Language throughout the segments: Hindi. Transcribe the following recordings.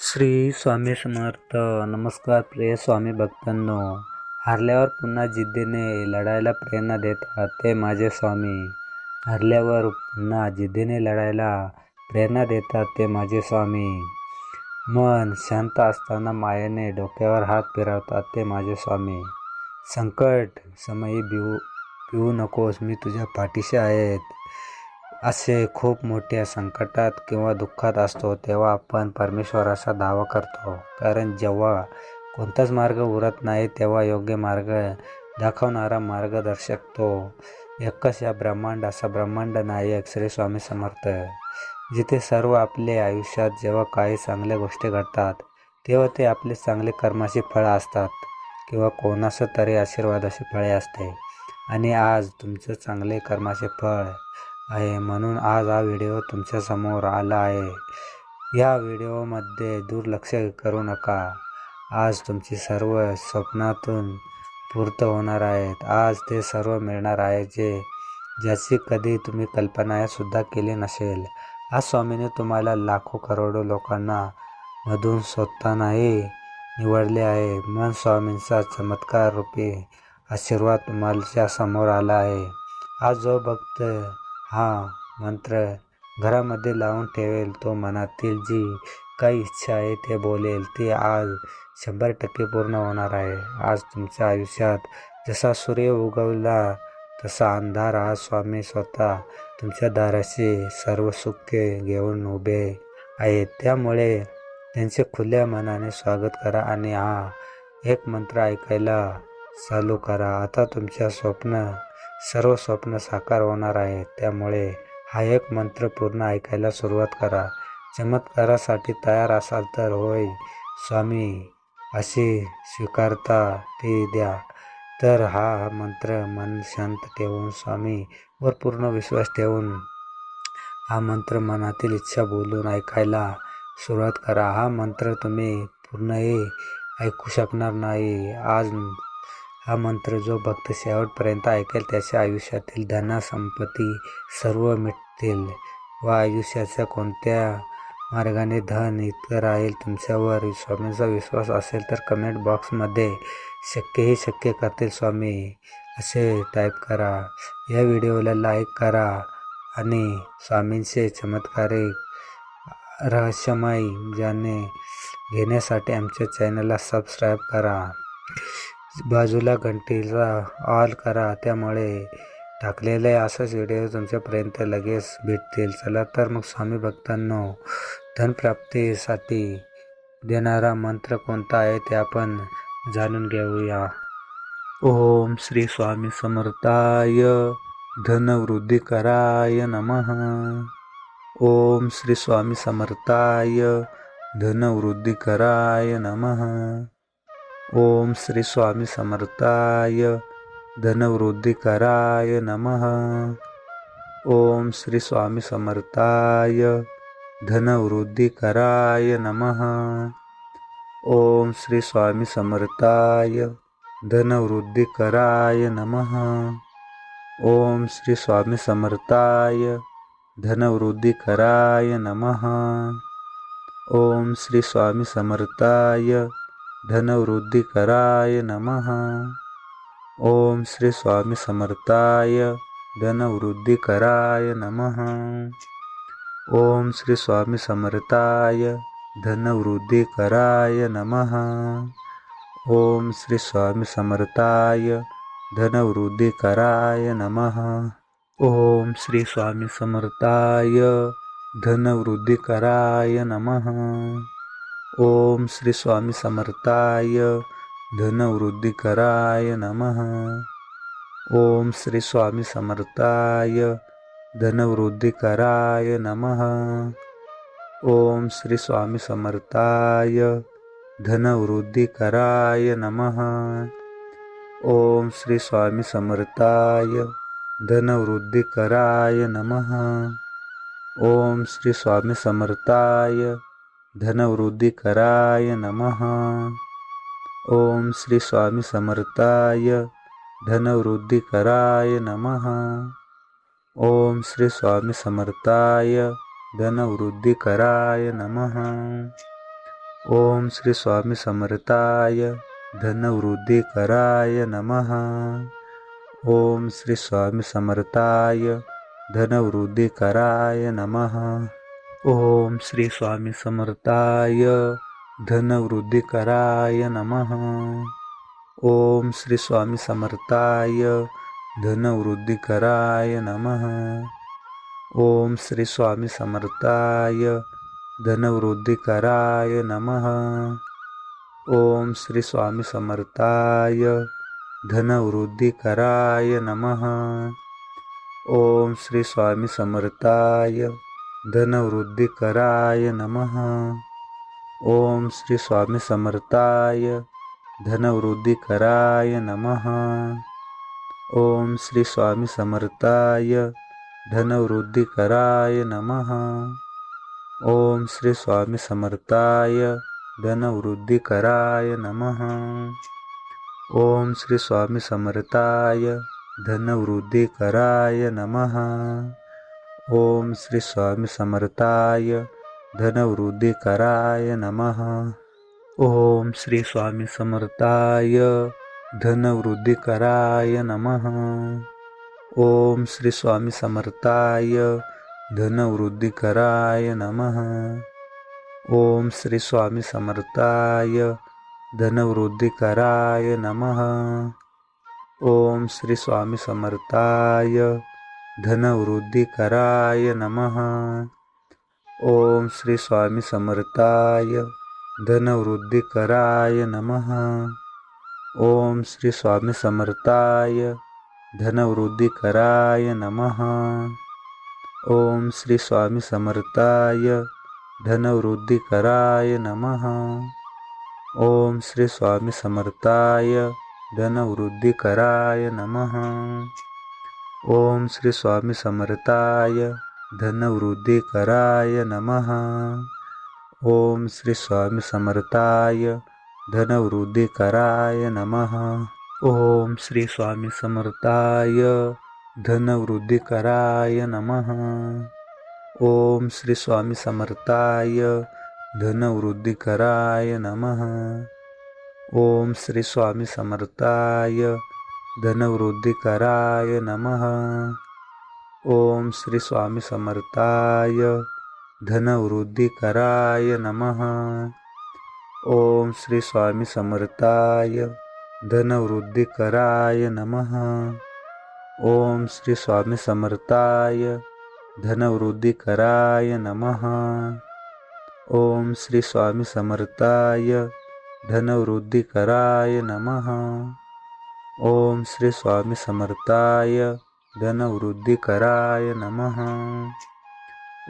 श्री स्वामी समर्थ. नमस्कार प्रिय स्वामी भक्तांनो. हरल्यावर पुन्हा जिद्दीने लढायला प्रेरणा देतात ते माझे स्वामी. हरल्यावर पुन्हा जिद्दीने लढायला प्रेरणा देतात ते माझे स्वामी. मन शांत असताना मायेने डोक्यावर हात फिरवतात ते माझे स्वामी. संकट समयी भिवू भिवू नकोस मी तुझ्या पाठीशी आहेत. असे खूप मोठ्या संकटात किंवा दुःखात असतो तेव्हा आपण परमेश्वराचा दावा करतो. कारण जेव्हा कोणताच मार्ग उरत नाही तेव्हा योग्य मार्ग दाखवणारा मार्गदर्शक तो एकच या ब्रह्मांड असा ब्रह्मांड नायक श्री स्वामी समर्थ. जिथे सर्व आपले आयुष्यात जेव्हा काही चांगल्या गोष्टी घडतात तेव्हा ते आपले चांगले कर्माची फळं असतात किंवा कोणाचं तरी आशीर्वादाची फळे असते. आणि आज तुमचं चांगले कर्माचे फळ आहे म्हणून आज हा व्हिडिओ तुमच्यासमोर आला आहे. या व्हिडिओमध्ये दुर्लक्ष करू नका. आज तुमची सर्व स्वप्नातून पूर्त होणार आहेत. आज ते सर्व मिळणार आहे जे ज्याची कधी तुम्ही कल्पनासुद्धा केली नसेल. आज स्वामीने तुम्हाला लाखो करोडो लोकांना मधून स्वतःनाही निवडले आहे. मन स्वामींचा चमत्कार रूपी आशीर्वाद तुम्हाला समोर आला आहे. आज जो भक्त हा मंत्र घरामध्ये लावून ठेवेल. तो मनातील जी काही इच्छा आहे ते बोलेल. ती आज शंभर टक्के पूर्ण होणार आहे. आज तुमच्या आयुष्यात जसा सूर्य उगवला तसा अंधार आज स्वामी स्वतः तुमच्या दाराशी सर्व सुखे घेऊन उभे आहेत. त्यामुळे त्यांचे खुल्या मनाने स्वागत करा आणि हा एक मंत्र ऐकायला चालू करा. आता तुमच्या स्वप्न सर्व स्वप्न साकार होणार आहे. त्यामुळे हा एक मंत्र पूर्ण ऐकायला सुरुवात करा. चमत्कारासाठी तयार असाल तर होय. स्वामी अशी स्वीकारता ते द्या. तर हा मंत्र मन शांत ठेवून स्वामीवर पूर्ण विश्वास ठेवून हा मंत्र मनातील इच्छा बोलून ऐकायला सुरुवात करा. हा मंत्र तुम्ही पूर्णही ऐकू शकणार नाही. आज हा मंत्र जो भक्त शेवटपर्यंत ऐकेल त्याच्या आयुष्यातील धनसंपत्ती सर्व मिटतील व आयुष्याच्या कोणत्या मार्गाने धन इतकं राहील तुमच्यावर स्वामींचा विश्वास असेल तर कमेंट बॉक्समध्ये शक्यही शक्य करतील स्वामी. असे टाईप करा. या व्हिडिओला लाईक करा आणि स्वामींचे चमत्कारिक रहस्यमय ज्याने घेण्यासाठी आमच्या चॅनलला सबस्क्राईब करा. बाजूला घंटीला ऑल करा त्यामुळे टाकलेले असंच व्हिडिओ तुमच्यापर्यंत लगेच भेटतील. चला तर मग स्वामी भक्तांनो धनप्राप्तीसाठी देणारा मंत्र कोणता आहे ते आपण जाणून घेऊया. ओम श्री स्वामी समर्थाय धनवृद्धी कराय नमः. ओम श्री स्वामी समर्थाय धनवृद्धी कराय नमः. ओम श्री स्वामी समर्थाय धनवृद्धी कराय नमः। ओम श्री स्वामी समर्थाय धनवृद्धी कराय नमः। ओम श्री स्वामी समर्थाय धनवृद्धी कराय नमः। ओम श्री स्वामी समर्थाय धनवृद्धी कराय नमः। ओम श्री स्वामी समर्थाय धनवृद्धी कराय नमः। ओम श्री स्वामी समर्थाय धनवृद्धी कराय नमः। ओम श्री स्वामी समर्थाय धनवृद्धी कराय नमः। ओम श्री स्वामी समर्थाय धनवृद्धी कराय नमः। ओम श्री स्वामी समर्थाय धनवृद्धी कराय नमः। ओम श्री स्वामी समर्थाय धनवृद्धी कराय नमः। ओम श्री स्वामी समर्थाय धनवृद्धी कराय नमः। ओम श्री स्वामी समर्थाय धनवृद्धी कराय नमः। ओम श्री स्वामी समर्थाय धनवृद्धी कराय नमः। ओम श्री स्वामी समर्थाय धनवृद्धी कराय नमः। ओम श्री स्वामी समर्थाय धनवृद्धी कराय नमः। ओम श्री स्वामी समर्थाय धनवृद्धी कराय नमः। ओम श्री स्वामी समर्थाय धनवृद्धिकराय नमः। ओम श्री स्वामी समर्थाय धनवृद्धिकराय नमः। ओम श्री स्वामी समर्थाय धनवृद्धिकराय नमः। ओम श्री स्वामी समर्थाय धनवृद्धिकराय नमः। ओम श्री स्वामी समर्थाय धनवृद्धिकराय नमः। ओम श्री स्वामी समर्थाय धनवृद्धिकराय नमः। ओम श्री स्वामी समर्थाय धनवृद्धिकराय नमः। ओम श्री स्वामी समर्थाय धनवृद्धिकराय नमः। ओम श्री स्वामी समर्थाय धनवृद्धिकराय नमः। ओम श्री स्वामी समर्थाय धनवृद्धिकराय नमः। ओम श्री स्वामी समर्थाय धनवृद्धिकराय नमः। ओम श्री स्वामी समर्थाय धनवृद्धिकराय नमः। ओम श्री स्वामी समर्थाय धनवृद्धिकराय नमः। ओम श्री स्वामी समर्थाय धनवृद्धिकराय नमः। ओम श्री स्वामी समर्थाय धनवृद्धिकराय नमः। ओम श्री स्वामी समर्थाय धनवृद्धिकराय नमः। ओम श्री स्वामी समर्थाय धनवृद्धिकराय नमः। ओम श्री स्वामी समर्थाय धनवृद्धिकराय नमः। ओम श्री स्वामी समर्थाय धनवृद्धिकराय नमः। ओम श्री स्वामी समर्थाय धनवृद्धिकराय नमः। ओम श्री स्वामी समर्थाय धनवृद्धिकराय नमः। ओम श्री स्वामी समर्थाय धनवृद्धिकराय नमः। ओम श्री स्वामी समर्थाय धनवृद्धिकराय नमः। ओम श्री स्वामी समर्थाय धनवृद्धिकराय नमः। ओम श्री स्वामी समर्थाय धनवृद्धिकराय नमः। ओम श्री स्वामी समर्थाय धनवृद्धिकराय नमः। ओम श्री स्वामी समर्थाय धनवृद्धिकराय नमः। ओम श्री स्वामी समर्थाय धनवृद्धिकराय नमः। ओम श्री स्वामी समर्थाय धनवृद्धिकराय नमः। ओम श्री स्वामी समर्थाय धनवृद्धिकराय नमः।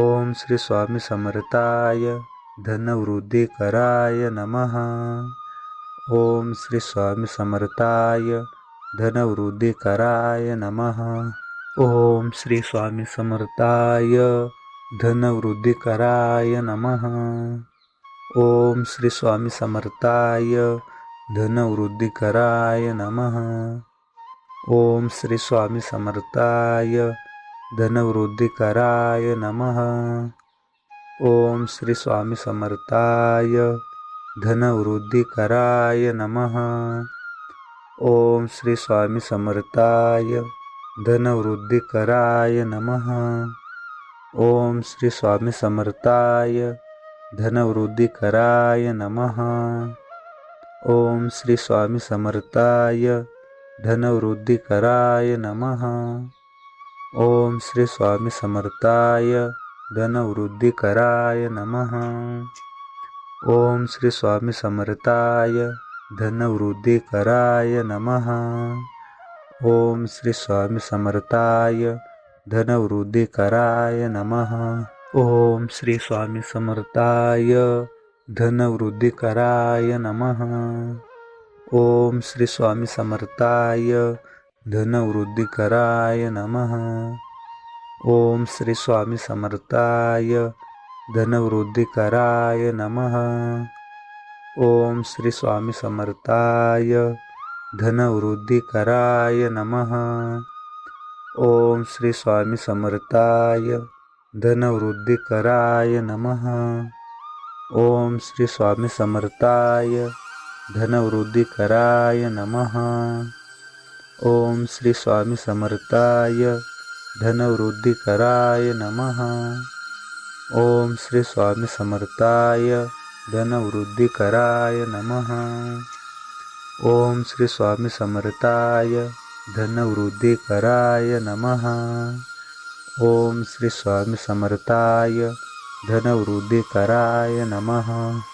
ओम श्री स्वामी समर्थाय धनवृद्धिकराय नमः। ओम श्री स्वामी समर्थाय धनवृद्धिकराय नमः। ओम श्री स्वामी समर्थाय धनवृद्धिकराय नमः। ओम श्री स्वामी समर्थाय धनवृद्धिकराय नमः। ओम श्री स्वामी समर्थाय धनवृद्धिकराय नमः। ओम श्री स्वामी समर्थाय धनवृद्धिकराय नमः। ओम श्री स्वामी समर्थाय धनवृद्धिकराय नमः। ओम श्री स्वामी समर्थाय धनवृद्धिकराय नमः। ओम श्री स्वामी समर्थाय धनवृद्धिकराय नमः। ओम श्री स्वामी समर्थाय धनवृद्धिकराय नमः। ओम श्री स्वामी समर्थाय धनवृद्धिकराय नमः। ओम श्री स्वामी समर्थाय धनवृद्धिकराय नमः। ओम श्री स्वामी समर्थाय धनवृद्धिकराय नमः। ओम श्री स्वामी समर्थाय धनवृद्धिकराय नमः। ओम श्री स्वामी समर्थाय धनवृद्धिकराय नमः। ओम श्री स्वामी समर्थाय धनवृद्धिकराय नमः। ओम श्री स्वामी समर्थाय धनवृद्धिकराय नमः। ओम श्री स्वामी समर्थाय धनवृद्धिकराय नमः। ओम श्री स्वामी समर्थाय धनवृद्धिकराय नमः। ओम श्री स्वामी समर्थाय धनवृद्धिकराय नमः। ओम श्री स्वामी समर्थाय धनवृद्धिकराय नमः। ओम श्री स्वामी समर्थाय धनवृद्धिकराय नमः।